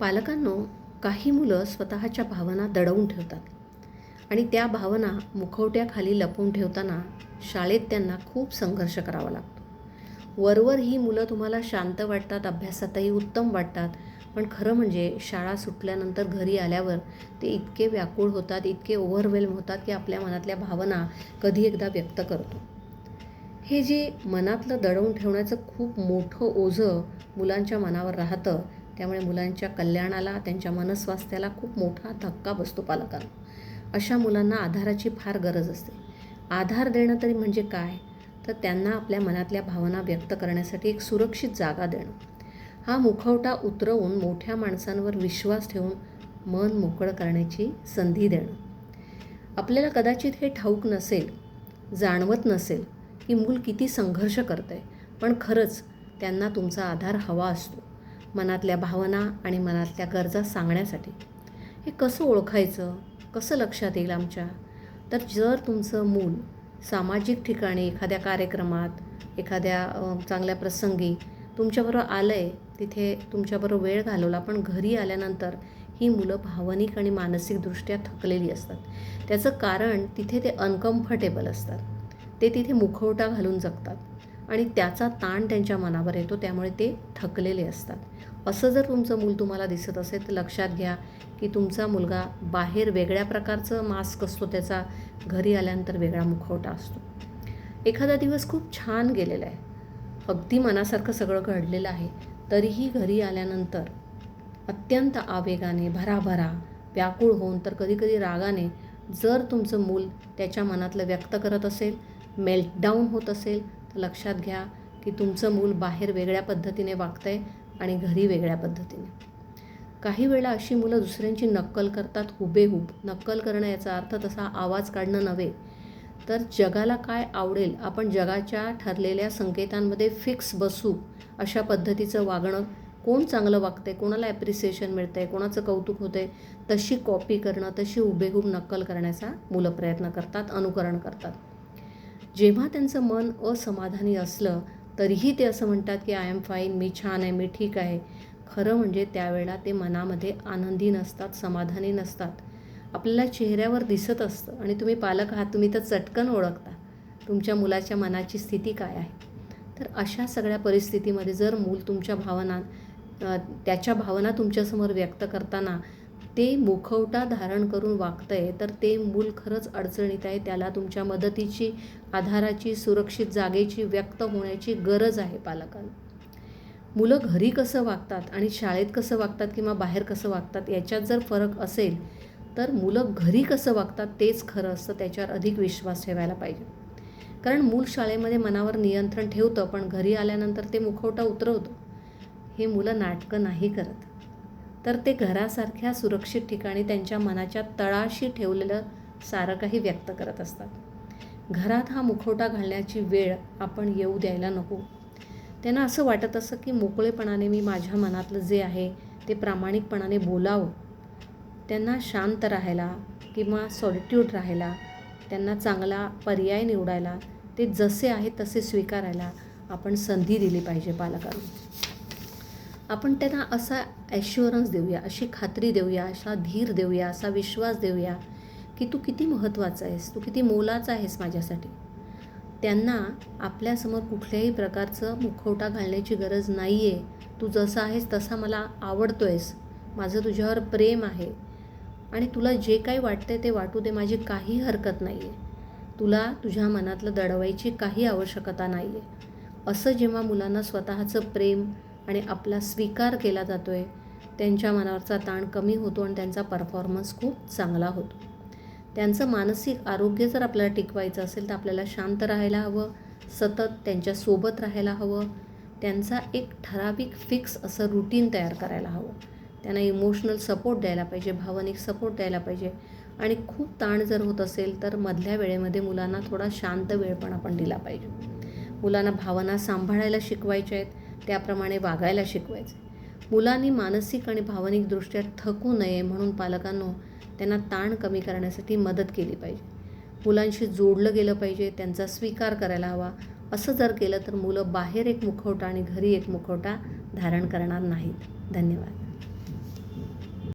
पालकांनो काही मुलं स्वतःच्या भावना दडवून ठेवतात आणि त्या भावना मुखवट्याखाली लपवून ठेवताना शाळेत त्यांना खूप संघर्ष करावा लागतो. वरवर ही मुलं तुम्हाला शांत वाटतात अभ्यासातही उत्तम वाटतात पण खरं म्हणजे शाळा सुटल्यानंतर घरी आल्यावर ते इतके व्याकुळ होतात इतके ओव्हरवेल्म होतात की आपल्या मनातल्या भावना कधी एकदा व्यक्त करतो. हे जे मनातलं दडवून ठेवण्याचं खूप मोठं ओझं मुलांच्या मनावर राहतं त्यामुळे मुलांच्या कल्याणाला त्यांच्या मनस्वास्थ्याला खूप मोठा धक्का बसतो पालकांना. अशा मुलांना आधाराची फार गरज असते. आधार देणं तरी म्हणजे काय? तर त्यांना आपल्या मनातल्या भावना व्यक्त करण्यासाठी एक सुरक्षित जागा देणं. हा मुखवटा उतरवून मोठ्या माणसांवर विश्वास ठेवून मन मोकळं करण्याची संधी देणं. आपल्याला कदाचित हे ठाऊक नसेल जाणवत नसेल की मूल किती संघर्ष करतं आहे पण खरंच त्यांना तुमचा आधार हवा असतो. मनातल्या भावना आणि मनातल्या गरजा सांगण्यासाठी. हे कसं ओळखायचं? कसं लक्षात येईल आमच्या? तर जर तुमचं मूल सामाजिक ठिकाणी एखाद्या कार्यक्रमात एखाद्या चांगल्या प्रसंगी तुमच्याबरोबर आलं आहे तिथे तुमच्याबरोबर वेळ घालवला पण घरी आल्यानंतर ही मुलं भावनिक आणि मानसिकदृष्ट्या थकलेली असतात. त्याचं कारण तिथे ते अनकम्फर्टेबल असतात. ते तिथे मुखवटा घालून जगतात. आणि त्याचा ताण त्यांच्या मनावर येतो त्यामुळे ते थकलेले असतात. असं जर तुमचं मूल तुम्हाला दिसत असेल तर लक्षात घ्या की तुमचा मुलगा बाहेर वेगळ्या प्रकारचं मास्क असतो त्याचा घरी आल्यानंतर वेगळा मुखवटा असतो. एखादा दिवस खूप छान गेलेला आहे. अगदी मनासारखं सगळं घडलेलं आहे. तरीही घरी आल्यानंतर अत्यंत आवेगाने भराभरा व्याकुळ होऊन तर कधीकधी रागाने जर तुमचं मूल त्याच्या मनातलं व्यक्त करत असेल मेल्टडाऊन होत असेल तर लक्षात घ्या की तुमचं मूल बाहेर वेगळ्या पद्धतीने वागतंय आणि घरी वेगळ्या पद्धतीने. काही वेळा अशी मुलं दुसऱ्यांची नक्कल करतात हुबेहूब. नक्कल करणं याचा अर्थ तसा आवाज काढणं नव्हे. तर जगाला काय आवडेल आपण जगाच्या ठरलेल्या संकेतांमध्ये फिक्स बसू अशा पद्धतीचं वागणं? कोण चांगलं वागतंय? कोणाला ॲप्रिसिएशन मिळतं आहे कोणाचं कौतुक होतंय? तशी कॉपी करणं तशी हुबेहूब नक्कल करण्याचा मुलं प्रयत्न करतात अनुकरण करतात. जेव्हा त्यांचं मन असमाधानी असलं तरीही ते असं म्हणतात की आय एम फाईन मी छान आहे मी ठीक आहे. खरं म्हणजे त्यावेळेला ते मनामध्ये आनंदी नसतात समाधानी नसतात. आपल्याला चेहऱ्यावर दिसत असतं आणि तुम्ही पालक आहात तुम्ही तर चटकन ओळखता. तुमच्या मुलाच्या मनाची स्थिती काय आहे? तर अशा सगळ्या परिस्थितीमध्ये जर मूल तुमच्या भावना त्याच्या भावना तुमच्यासमोर व्यक्त करताना ते मुखवटा धारण करून वागतं आहे तर ते मूल खरंच अडचणीत आहे. त्याला तुमच्या मदतीची आधाराची सुरक्षित जागेची व्यक्त होण्याची गरज आहे पालकांना मुलं घरी कसं वागतात आणि शाळेत कसं वागतात किंवा बाहेर कसं वागतात याच्यात जर फरक असेल तर मुलं घरी कसं वागतात तेच खरं असतं त्याच्यावर अधिक विश्वास ठेवायला पाहिजे. कारण मूल शाळेमध्ये मनावर नियंत्रण ठेवतं पण घरी आल्यानंतर ते मुखवटा उतरवतं. हे मुलं नाटकं नाही करत. तर ते घरासारख्या सुरक्षित ठिकाणी त्यांच्या मनाच्या तळाशी ठेवलेलं सारं काही व्यक्त करत असतात. घरात हा मुखवटा घालण्याची वेळ आपण येऊ द्यायला नको. त्यांना असं वाटत असं की मोकळेपणाने मी माझ्या मनातलं जे आहे ते प्रामाणिकपणाने बोलावं. त्यांना शांत राहायला किंवा सॉलिट्यूड राहायला त्यांना चांगला पर्याय निवडायला ते जसे आहे तसे स्वीकारायला आपण संधी दिली पाहिजे पालकांनी. आपण त्यांना असा ॲश्युरन्स देऊया अशी खात्री देऊया असा धीर देऊया असा विश्वास देऊया की तू किती महत्त्वाचा आहेस तू किती मोलाचा आहेस माझ्यासाठी. त्यांना आपल्यासमोर कुठल्याही प्रकारचं मुखवटा घालण्याची गरज नाही आहे तू जसा आहेस तसा मला आवडतो आहेस माझं तुझ्यावर प्रेम आहे. आणि तुला जे काही वाटतंय ते वाटू दे माझी काही हरकत नाही आहे तुला तुझ्या मनातलं दडवायची काही आवश्यकता नाही आहे असं जेव्हा मुलांना स्वतःचं प्रेम आणि आपला स्वीकार केला जातो आहे त्यांच्या मनावरचा ताण कमी होतो आणि त्यांचा परफॉर्मन्स खूप चांगला होतो. त्यांचं मानसिक आरोग्य जर आपल्याला टिकवायचं असेल तर आपल्याला शांत राहायला हवं सतत त्यांच्यासोबत राहायला हवं त्यांचा एक ठराविक फिक्स असं रुटीन तयार करायला हवं. त्यांना इमोशनल सपोर्ट द्यायला पाहिजे भावनिक सपोर्ट द्यायला पाहिजे. आणि खूप ताण जर होत असेल तर मधल्या वेळेमध्ये मुलांना थोडा शांत वेळ पण आपण दिला पाहिजे. मुलांना भावना सांभाळायला शिकवायच्या आहेत त्याप्रमाणे वागायला शिकवायचे. मुलांनी मानसिक आणि भावनिकदृष्ट्या थकू नये म्हणून पालकांनो त्यांना ताण कमी करण्यासाठी मदत केली पाहिजे. मुलांशी जोडलं गेलं पाहिजे त्यांचा स्वीकार करायला हवा. असं जर केलं तर मुलं बाहेर एक मुखवटा आणि घरी एक मुखवटा धारण करणार नाहीत. धन्यवाद.